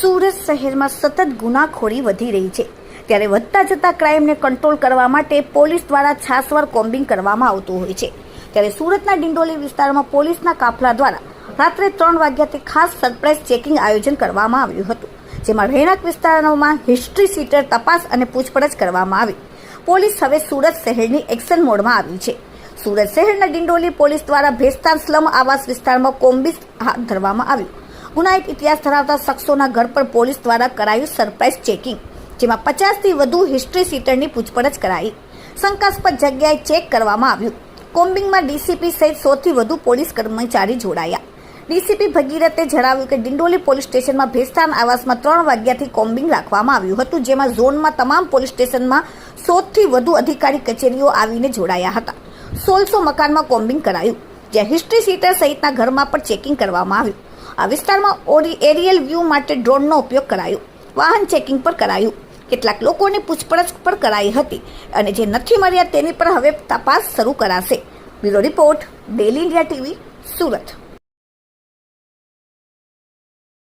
સુરત શહેરમાં સતત ગુનાખોરી વધી રહી છે. ત્યારે વધતા જતા ક્રાઇમને કંટ્રોલ કરવા માટે પોલીસ દ્વારા છાસવાર કોમ્બિંગ કરવામાં આવતું હોય છે. ત્યારે સુરતના ડિંડોલી વિસ્તારમાં પોલીસના કાફલા દ્વારા રાત્રે ત્રણ વાગ્યાથી ખાસ સરપ્રાઇઝ ચેકિંગ આયોજન કરવામાં આવ્યું હતું, જેમાં રહેણાંક વિસ્તારોમાં હિસ્ટ્રી સીટર તપાસ અને પૂછપરછ કરવામાં આવી. પોલીસ હવે સુરત શહેરની એક્શન મોડમાં આવી છે. સુરત શહેરના ડિંડોલી પોલીસ દ્વારા ભેસ્તાન સ્લમ આવાસ વિસ્તારમાં કોમ્બિસ હાથ ધરવામાં આવ્યું. ગુનાહિત ઇતિહાસ ધરાવતા શખ્સોના ઘર પર પોલીસ દ્વારા કરાયું સરપ્રાઇઝ ચેકિંગ, જેમાં પચાસથી વધુ હિસ્ટ્રી સીટરની પૂછપરછ કરાઈ. શંકાસ્પદ જગ્યાએ ચેક કરવામાં આવ્યું. કોમ્બિંગમાં ડીસીપી સહિત સૌથી વધુ પોલીસ કર્મચારી જોડાયા. ડીસીપી ભગીરથે જણાવ્યું કે ડિંડોલી પોલીસ સ્ટેશનમાં ભેસ્તાન આવાસમાં ત્રણ વાગ્યાથી કોમ્બિંગ રાખવામાં આવ્યું હતું, જેમાં ઝોનમાં તમામ પોલીસ સ્ટેશનમાં સોથી વધુ અધિકારી કચેરીઓ આવીને જોડાયા હતા. સોળસો મકાનમાં કોમ્બિંગ કરાયું, જ્યાં હિસ્ટ્રી સીટર સહિતના ઘરમાં પણ ચેકિંગ કરવામાં આવ્યું. આ વિસ્તારમાં ઓરી એરિયલ વ્યૂ માટે ડ્રોનનો ઉપયોગ કરાયો. વાહન ચેકિંગ પર કરાયું. કેટલાક લોકોની પૂછપરછ પણ કરાઈ હતી અને જે નથી મળ્યા તેની પર હવે તપાસ શરૂ કરાશે. Bureau report, daily India TV, Surat.